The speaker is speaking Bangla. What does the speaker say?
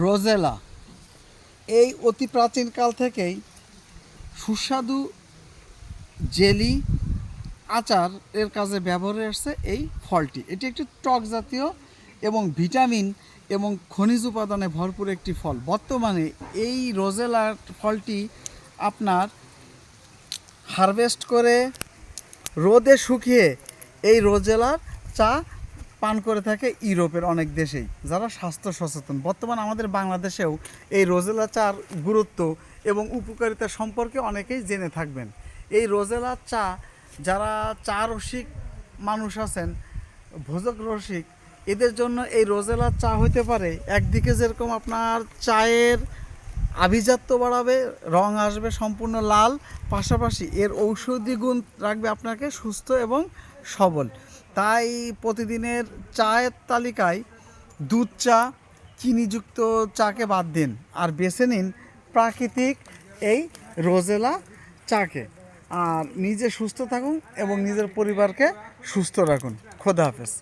রোজেলা। এই অতি প্রাচীনকাল থেকেই সুস্বাদু জেলি আচার এর কাজে ব্যবহারে আসছে এই ফলটি। এটি একটি টক জাতীয় এবং ভিটামিন এবং খনিজ উপাদানে ভরপুর একটি ফল। বর্তমানে এই রোজেলা ফলটি আপনার হারভেস্ট করে রোদে শুকিয়ে এই রোজেলার চা পান করে থাকে ইউরোপের অনেক দেশেই, যারা স্বাস্থ্য সচেতন। বর্তমান আমাদের বাংলাদেশেও এই রোজেলা চার গুরুত্ব এবং উপকারিতা সম্পর্কে অনেকেই জেনে থাকবেন। এই রোজেলা চা, যারা চা রসিক মানুষ আছেন, ভোজক রসিক, এদের জন্য এই রোজেলা চা হইতে পারে, একদিকে যেরকম আপনার চায়ের আভিজাত্য বাড়াবে, রং আসবে সম্পূর্ণ লাল, পাশাপাশি এর ঔষধি গুণ রাখবে আপনাকে সুস্থ এবং সবল। তাই প্রতিদিনের চায়ের তালিকায় দুধ চা, চিনিযুক্ত চাকে বাদ দিন আর বেছে নিন প্রাকৃতিক এই রোজেলা চাকে। আর নিজে সুস্থ থাকুন এবং নিজের পরিবারকে সুস্থ রাখুন। খোদা হাফেজ।